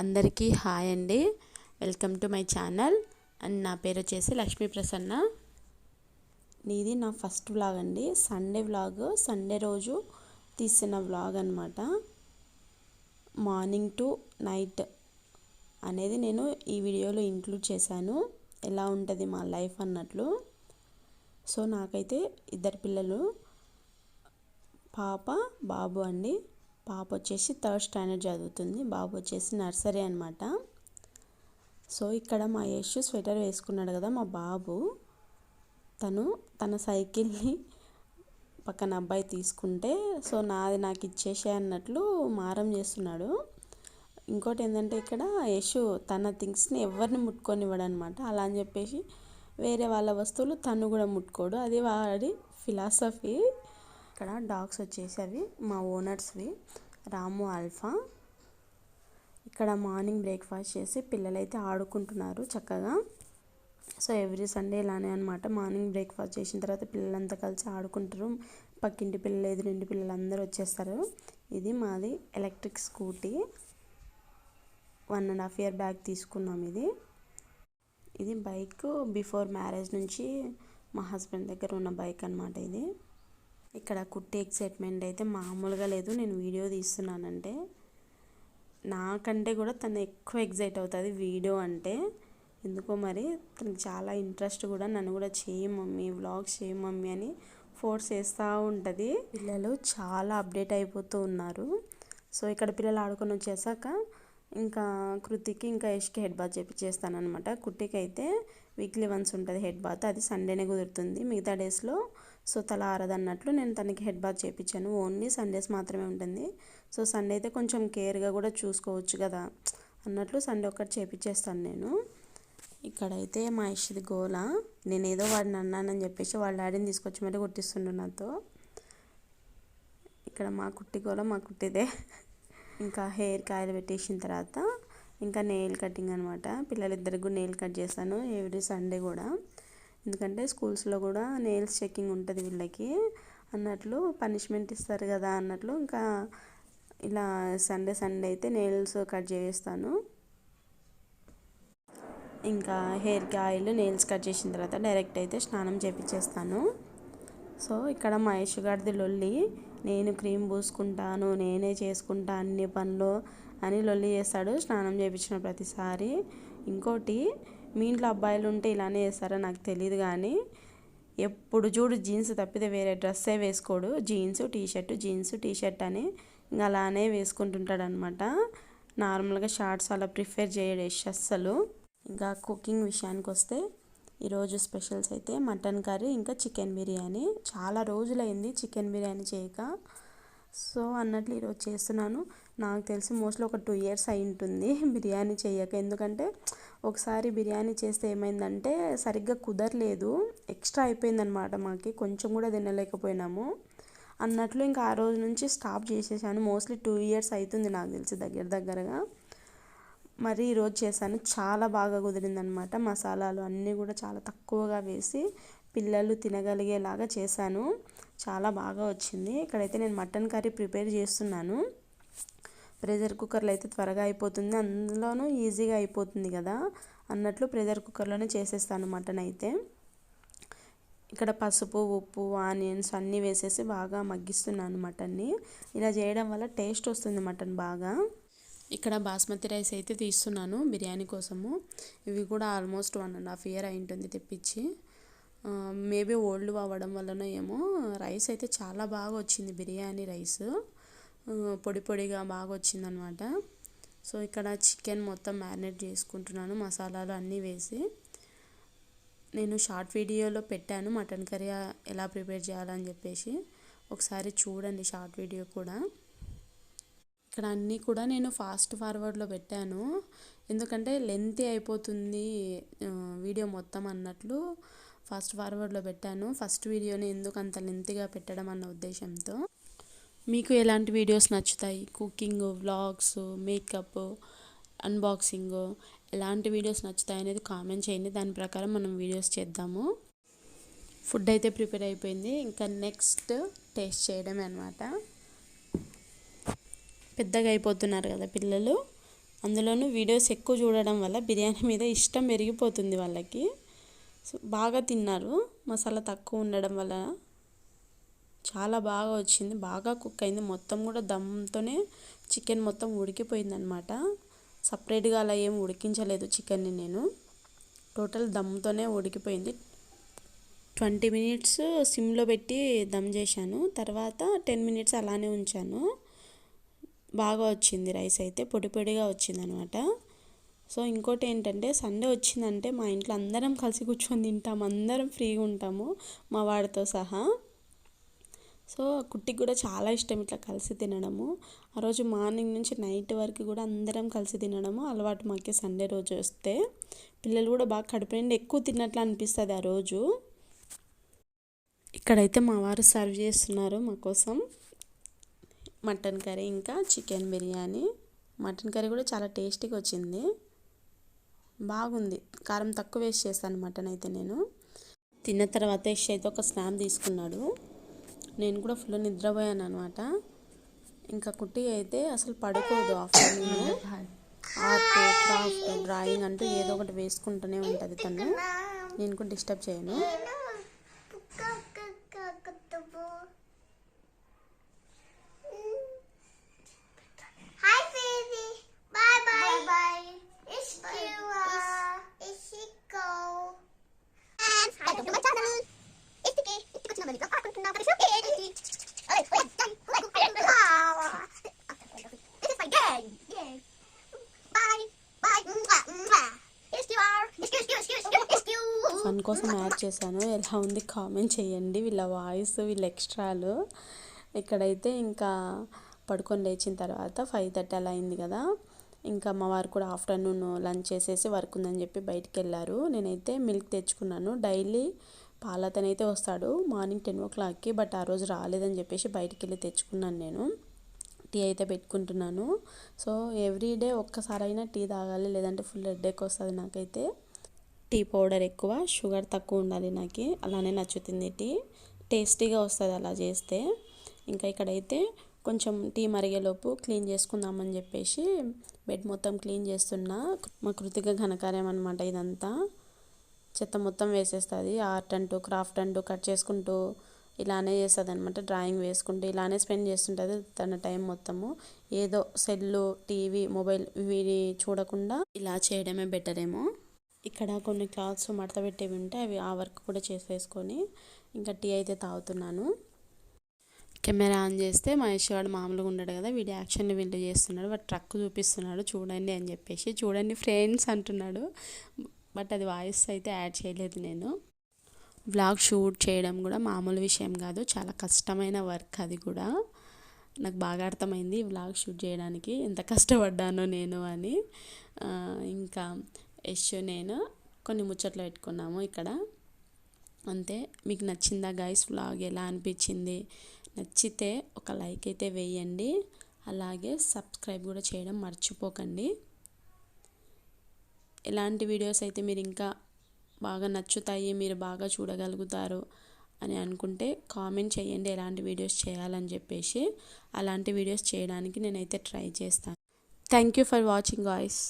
అందరికీ హాయ్ అండి. Welcome to my channel. And నా పేరు వచ్చేసి లక్ష్మీ ప్రసన్న. ఇది నా ఫస్ట్ వ్లాగ్ అండి. Sunday vlog. సండే రోజు తీసిన వ్లాగ్ అనమాట మార్నింగ్ టు నైట్ అనేది నేను ఈ వీడియోలో ఇంక్లూడ్ చేశాను. ఎలా ఉంటుంది మా లైఫ్ అన్నట్లు. సో నాకైతే ఇద్దరు పిల్లలు పాప బాబు అండి. పాప వచ్చేసి థర్డ్ స్టాండర్డ్ చదువుతుంది బాబు వచ్చేసి నర్సరీ అనమాట సో ఇక్కడ మా యశ్ స్వెటర్ వేసుకున్నాడు కదా మా బాబు. తను తన సైకిల్ని పక్కన అబ్బాయి తీసుకుంటే సో నాది నాకు ఇచ్చేసే అన్నట్లు మారం చేస్తున్నాడు. ఇంకోటి ఏంటంటే ఇక్కడ యశు తన థింగ్స్ని ఎవరిని ముట్టుకొనివ్వడు అనమాట అలా అని చెప్పేసి వేరే వాళ్ళ వస్తువులు తను కూడా ముట్టుకోడు. అది వాడి ఫిలాసఫీ. ఇక్కడ డాగ్స్ వచ్చేసి అవి మా ఓనర్స్వి రాము ఆల్ఫా ఇక్కడ మార్నింగ్ బ్రేక్ఫాస్ట్ చేసి పిల్లలైతే ఆడుకుంటున్నారు చక్కగా. సో ఎవ్రీ సండే ఇలానే అనమాట మార్నింగ్ బ్రేక్ఫాస్ట్ చేసిన తర్వాత పిల్లలంతా కలిసి ఆడుకుంటారు. పక్కింటి పిల్లలు ఎదురింటి పిల్లలు అందరూ వచ్చేస్తారు. ఇది మాది electric scooty. One and half year back తీసుకున్నాం ఇది. ఇది బైక్ బిఫోర్ మ్యారేజ్ నుంచి మా హస్బెండ్ దగ్గర ఉన్న బైక్ అనమాట ఇది. ఇక్కడ కుట్టి ఎక్సైట్మెంట్ అయితే మామూలుగా లేదు. నేను వీడియో తీస్తున్నానంటే నాకంటే కూడా తను ఎక్కువ ఎగ్జైట్ అవుతుంది వీడియో అంటే. ఎందుకో మరి తనకి చాలా ఇంట్రెస్ట్ కూడా నన్ను కూడా చేయి మమ్మీ వ్లాగ్స్ చేయి మమ్మీ అని ఫోర్స్ చేస్తూ ఉంటుంది. పిల్లలు చాలా అప్డేట్ అయిపోతూ ఉన్నారు. సో ఇక్కడ పిల్లలు ఆడుకొని వచ్చేసాక ఇంకా కృతికి ఇంకా యష్కి హెడ్ బాత్ చేపిచ్చేస్తాను అనమాట కుట్టికి అయితే వీక్లీ వన్స్ ఉంటుంది హెడ్ బాత్. అది సండేనే కుదురుతుంది. మిగతా డేస్లో సో తల ఆరదన్నట్లు నేను తనకి హెడ్ బాత్ చేయించాను ఓన్లీ సండేస్ మాత్రమే ఉంటుంది. సో సండే అయితే కొంచెం కేర్గా కూడా చూసుకోవచ్చు కదా అన్నట్లు సండే ఒకటి చేపించేస్తాను నేను. ఇక్కడైతే మా ఇష్టది గోల. నేనేదో వాడిని అన్నానని చెప్పేసి వాళ్ళ డాడీని తీసుకొచ్చి మరీ కుట్టిస్తుండు నాతో. ఇక్కడ మా కుట్టి గోల మా కుట్టిదే. ఇంకా హెయిర్ కాయలు పెట్టేసిన తర్వాత ఇంకా నెయిల్ కటింగ్ అనమాట పిల్లలిద్దరికి కూడా నెయిల్ కట్ చేస్తాను ఎవ్రీ సండే కూడా. ఎందుకంటే స్కూల్స్లో కూడా నెయిల్స్ చెకింగ్ ఉంటుంది వీళ్ళకి. అన్నట్లు పనిష్మెంట్ ఇస్తారు కదా అన్నట్లు ఇంకా ఇలా సండే సండే అయితే నెయిల్స్ కట్ చేస్తాను. ఇంకా హెయిర్కి ఆయిల్ నెయిల్స్ కట్ చేసిన తర్వాత డైరెక్ట్ అయితే స్నానం చేపించేస్తాను సో ఇక్కడ మహేష్ గారిది లొల్లి నేను క్రీమ్ పూసుకుంటాను నేనే చేసుకుంటా అన్ని పనులు అని లొల్లి చేస్తాడు. స్నానం చేయించిన ప్రతిసారి. ఇంకోటి మీ ఇంట్లో అబ్బాయిలు ఉంటే ఇలానే చేస్తారో నాకు తెలియదు కానీ ఎప్పుడు చూడు జీన్స్ తప్పితే వేరే డ్రెస్సే వేసుకోడు. జీన్స్ టీషర్ట్ జీన్స్ టీషర్ట్ అని ఇంకా అలానే వేసుకుంటుంటాడు అనమాట నార్మల్గా షార్ట్స్ అలా ప్రిఫర్ చేయడు అస్సలు. ఇంకా కుకింగ్ విషయానికి వస్తే ఈరోజు స్పెషల్స్ అయితే మటన్ కర్రీ ఇంకా చికెన్ బిర్యానీ. చాలా రోజులైంది చికెన్ బిర్యానీ చేయక. సో అన్నట్లు ఈరోజు చేస్తున్నాను. నాకు తెలిసి మోస్ట్లీ ఒక టూ ఇయర్స్ అయి ఉంటుంది బిర్యానీ చేయక. ఎందుకంటే ఒకసారి బిర్యానీ చేస్తే ఏమైందంటే సరిగ్గా కుదరలేదు. ఎక్స్ట్రా అయిపోయిందనమాట మాకి. కొంచెం కూడా తినలేకపోయినాము. అన్నట్లు ఇంకా ఆ రోజు నుంచి స్టాప్ చేసేసాను. మోస్ట్లీ టూ ఇయర్స్ అవుతుంది నాకు తెలిసి దగ్గర దగ్గరగా. మరి ఈరోజు చేశాను. చాలా బాగా కుదిరిందనమాట మసాలాలు అన్నీ కూడా చాలా తక్కువగా వేసి పిల్లలు తినగలిగేలాగా చేశాను. చాలా బాగా వచ్చింది. ఇక్కడైతే నేను మటన్ కర్రీ ప్రిపేర్ చేస్తున్నాను. ప్రెషర్ కుక్కర్లో అయితే త్వరగా అయిపోతుంది. అందులోనూ ఈజీగా అయిపోతుంది కదా. అన్నట్లు ప్రెషర్ కుక్కర్లోనే చేసేస్తాను మటన్ అయితే. ఇక్కడ పసుపు ఉప్పు ఆనియన్స్ అన్నీ వేసేసి బాగా మగ్గిస్తున్నాను మటన్ని. ఇలా చేయడం వల్ల టేస్ట్ వస్తుంది మటన్ బాగా. ఇక్కడ బాస్మతి రైస్ అయితే తీస్తున్నాను బిర్యానీ కోసము. ఇవి కూడా almost one and half year అయి ఉంటుంది తెప్పించి. మేబీ ఓల్డ్ అవ్వడం వలన ఏమో రైస్ అయితే చాలా బాగా వచ్చింది బిర్యానీ రైస్. పొడి పొడిగా బాగా వచ్చిందనమాట. సో ఇక్కడ చికెన్ మొత్తం మ్యారినేట్ చేసుకుంటున్నాను మసాలాలు అన్నీ వేసి. నేను షార్ట్ వీడియోలో పెట్టాను మటన్ కర్రీ ఎలా ప్రిపేర్ చేయాలని చెప్పేసి. ఒకసారి చూడండి షార్ట్ వీడియో కూడా. ఇక్కడ అన్నీ కూడా నేను ఫాస్ట్ ఫార్వర్డ్లో పెట్టాను. ఎందుకంటే లెంతీ అయిపోతుంది వీడియో మొత్తం అన్నట్లు. ఫాస్ట్ ఫార్వర్డ్లో పెట్టాను. ఫస్ట్ వీడియోని ఎందుకు అంత లెంతిగా పెట్టడం అన్న ఉద్దేశంతో. మీకు ఎలాంటి వీడియోస్ నచ్చుతాయి? కుకింగ్ వ్లాగ్స్ మేకప్ అన్బాక్సింగ్ ఎలాంటి వీడియోస్ నచ్చుతాయి అనేది కామెంట్ చేయండి. దాని ప్రకారం మనం వీడియోస్ చేద్దాము. ఫుడ్ అయితే ప్రిపేర్ అయిపోయింది. ఇంకా నెక్స్ట్ టేస్ట్ చేయడమే అనమాట పెద్దగా అయిపోతున్నారు కదా పిల్లలు. అందులోనూ వీడియోస్ ఎక్కువ చూడడం వల్ల బిర్యానీ మీద ఇష్టం పెరిగిపోతుంది వాళ్ళకి. సో బాగా తిన్నారు. మసాలా తక్కువ ఉండడం వల్ల చాలా బాగా వచ్చింది. బాగా కుక్ అయింది. మొత్తం కూడా దమ్తోనే చికెన్ మొత్తం ఉడికిపోయింది అనమాట సపరేట్గా అలా ఏం ఉడికించలేదు చికెన్ని నేను. టోటల్ దమ్తోనే ఉడికిపోయింది. ట్వంటీ మినిట్స్ సిమ్లో పెట్టి దమ్ చేశాను. తర్వాత టెన్ మినిట్స్ అలానే ఉంచాను. బాగా వచ్చింది రైస్ అయితే. పొడి పొడిగా వచ్చింది అనమాట సో ఇంకోటి ఏంటంటే సండే వచ్చిందంటే మా ఇంట్లో అందరం కలిసి కూర్చొని తింటాం అందరం ఫ్రీగా ఉంటాము మా వాడితో సహా. సో కుట్టికి కూడా చాలా ఇష్టం ఇట్లా కలిసి తినడము. ఆ రోజు మార్నింగ్ నుంచి నైట్ వరకు కూడా అందరం కలిసి తినడము అలవాటు మాకే సండే రోజు వస్తే. పిల్లలు కూడా బాగా కడుపు నిండి ఎక్కువ తిన్నట్లు అనిపిస్తుంది ఆ రోజు. ఇక్కడైతే మా వారు సర్వ్ చేస్తున్నారు మా కోసం. మటన్ కర్రీ ఇంకా చికెన్ బిర్యానీ. మటన్ కర్రీ కూడా చాలా టేస్టీగా వచ్చింది. బాగుంది. కారం తక్కువ వేస్ట్ చేస్తాను మటన్ అయితే నేను. తిన్న తర్వాత యష్ అయితే ఒక స్నాప్ తీసుకున్నాడు. నేను కూడా ఫుల్ నిద్రపోయాను అనమాట ఇంకా కుట్టి అయితే అసలు పడుకోదు ఆఫ్టర్నూన్. ఆర్ట్ క్రాఫ్ట్ డ్రాయింగ్ అంటూ ఏదో ఒకటి వేసుకుంటూనే ఉంటుంది తను. నేను కూడా డిస్టర్బ్ చేయను. Ishkiwa, ishkiwa. ఫన్ కోసం యాడ్ చేశాను. ఎలా ఉంది? కామెంట్ చేయండి. వీళ్ళ వాయిస్ వీళ్ళ ఎక్స్ట్రాలు ఇక్కడైతే ఇంకా పడుకొని లేచిన తర్వాత ఫైవ్ థర్టీ అలా అయింది కదా. ఇంకా మా వారు కూడా ఆఫ్టర్నూన్ లంచ్ చేసేసి వర్క్ ఉందని చెప్పి బయటికి వెళ్ళారు. నేనైతే మిల్క్ తెచ్చుకున్నాను. డైలీ పాలతనైతే వస్తాడు. మార్నింగ్ టెన్ ఓ క్లాక్కి బట్ ఆ రోజు రాలేదని చెప్పేసి బయటికి వెళ్ళి తెచ్చుకున్నాను నేను. టీ అయితే పెట్టుకుంటున్నాను. సో ఎవ్రీ డే ఒక్కసారైనా టీ తాగాలి లేదంటే ఫుల్ హెడ్ఏక్ వస్తుంది నాకైతే. టీ పౌడర్ ఎక్కువ షుగర్ తక్కువ ఉండాలి నాకు. అలానే నచ్చుతుంది టీ. టేస్టీగా వస్తుంది అలా చేస్తే. ఇంకా ఇక్కడైతే కొంచెం టీ మరిగేలోపు క్లీన్ చేసుకుందామని చెప్పేసి బెడ్ మొత్తం క్లీన్ చేస్తున్నా. మా కృతిక ఘనకార్యం అనమాట ఇదంతా. చెత్త మొత్తం వేసేస్తుంది. ఆర్ట్ అంటూ క్రాఫ్ట్ అంటూ కట్ చేసుకుంటూ ఇలానే చేస్తుంది అనమాట డ్రాయింగ్ వేసుకుంటూ ఇలానే స్పెండ్ చేస్తుంటుంది తన టైం మొత్తము. ఏదో సెల్లు టీవీ మొబైల్ ఇవి చూడకుండా ఇలా చేయడమే బెటర్ ఏమో ఇక్కడ కొన్ని క్లాత్స్ మడత పెట్టేవి ఉంటే అవి ఆ వర్క్ కూడా చేసేసుకొని ఇంకా టీ అయితే తాగుతున్నాను. కెమెరా ఆన్ చేస్తే మహేష్ వాడు మామూలుగా ఉన్నాడు కదా. వీడి యాక్షన్ వీళ్ళు చేస్తున్నాడు. వాడు ట్రక్ చూపిస్తున్నాడు. చూడండి అని చెప్పేసి చూడండి ఫ్రెండ్స్ అంటున్నాడు. బట్ అది వాయిస్ అయితే యాడ్ చేయలేదు నేను. వ్లాగ్ షూట్ చేయడం కూడా మామూలు విషయం కాదు. చాలా కష్టమైన వర్క్ అది కూడా. నాకు బాగా అర్థమైంది వ్లాగ్ షూట్ చేయడానికి. ఎంత కష్టపడ్డానో నేను అని. ఇంకా యశ్ నేను కొన్ని ముచ్చట్లు పెట్టుకున్నాము ఇక్కడ. అంతే. మీకు నచ్చిందా గైస్ వ్లాగ్? ఎలా అనిపించింది? నచ్చితే ఒక లైక్ అయితే వేయండి. అలాగే సబ్స్క్రైబ్ కూడా చేయడం మర్చిపోకండి. ఎలాంటి వీడియోస్ అయితే మీరు ఇంకా బాగా నచ్చుతాయి మీరు బాగా చూడగలుగుతారు అని అనుకుంటే కామెంట్ చేయండి ఎలాంటి వీడియోస్ చేయాలని చెప్పేసి. అలాంటి వీడియోస్ చేయడానికి నేనైతే ట్రై చేస్తాను. Thank you for watching guys.